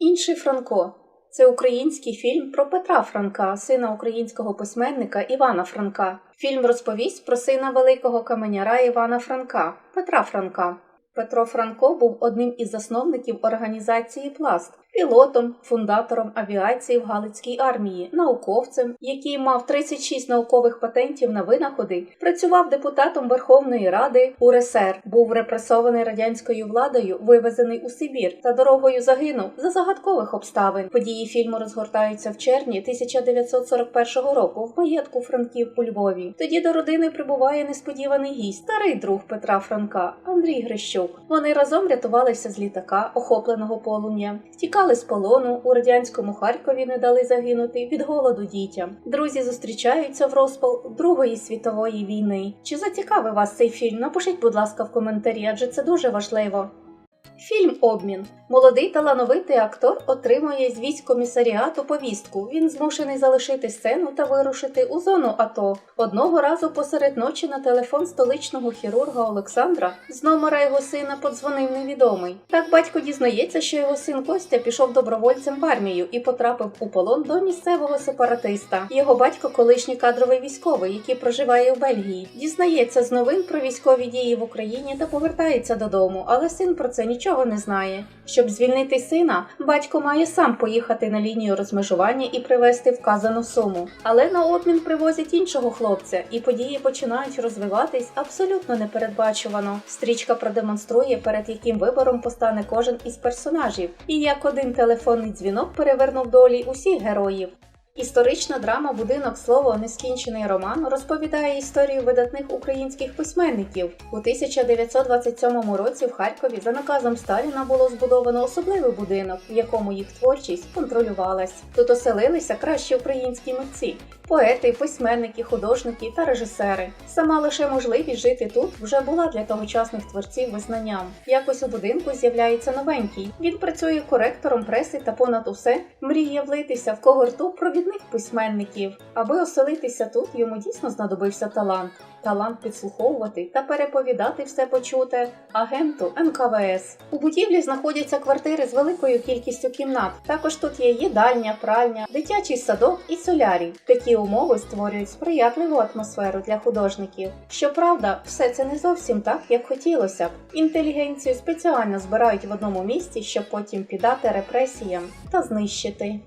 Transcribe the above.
Інший Франко це український фільм про Петра Франка, сина українського письменника Івана Франка. Фільм розповість про сина великого каменяра Івана Франка, Петра Франка. Петро Франко був одним із засновників організації Пласт, пілотом, фундатором авіації в Галицькій армії, науковцем, який мав 36 наукових патентів на винаходи, працював депутатом Верховної Ради УРСР, був репресований радянською владою, вивезений у Сибір та дорогою загинув за загадкових обставин. Події фільму розгортаються в червні 1941 року в маєтку Франків у Львові. Тоді до родини прибуває несподіваний гість, старий друг Петра Франка Андрій Грищук. Вони разом рятувалися з літака, охопленого полум'ям, втікали з полону у радянському Харкові, не дали загинути від голоду дітям. Друзі зустрічаються в розпал Другої світової війни. Чи зацікавив вас цей фільм? Напишіть, будь ласка, в коментарі, адже це дуже важливо. Фільм Обмін. Молодий талановитий актор отримує з військкомісаріату повістку. Він змушений залишити сцену та вирушити у зону АТО. Одного разу посеред ночі на телефон столичного хірурга Олександра з номера його сина подзвонив невідомий. Так батько дізнається, що його син Костя пішов добровольцем в армію і потрапив у полон до місцевого сепаратиста. Його батько колишній кадровий військовий, який проживає в Бельгії. Дізнається з новин про військові дії в Україні та повертається додому, але син про це нічого не знає. Щоб звільнити сина, батько має сам поїхати на лінію розмежування і привезти вказану суму. Але на обмін привозять іншого хлопця, і події починають розвиватись абсолютно непередбачувано. Стрічка продемонструє, перед яким вибором постане кожен із персонажів, і як один телефонний дзвінок перевернув долі усіх героїв. Історична драма Будинок слово Нескінчений роман розповідає історію видатних українських письменників. У 1927 році в Харкові за наказом Сталіна було збудовано особливий будинок, в якому їх творчість контролювалась. Тут оселилися кращі українські митці. Поети, письменники, художники та режисери. Сама лише можливість жити тут вже була для тогочасних творців визнанням. Якось у будинку з'являється новенький. Він працює коректором преси та понад усе мріє влитися в когорту провідних письменників. Аби оселитися тут, йому дійсно знадобився талант. Талант підслуховувати та переповідати все почуте агенту НКВС. У будівлі знаходяться квартири з великою кількістю кімнат. Також тут є їдальня, пральня, дитячий садок і солярій. Такі умови створюють сприятливу атмосферу для художників. Щоправда, все це не зовсім так, як хотілося б. Інтелігенцію спеціально збирають в одному місці, щоб потім піддати репресіям та знищити.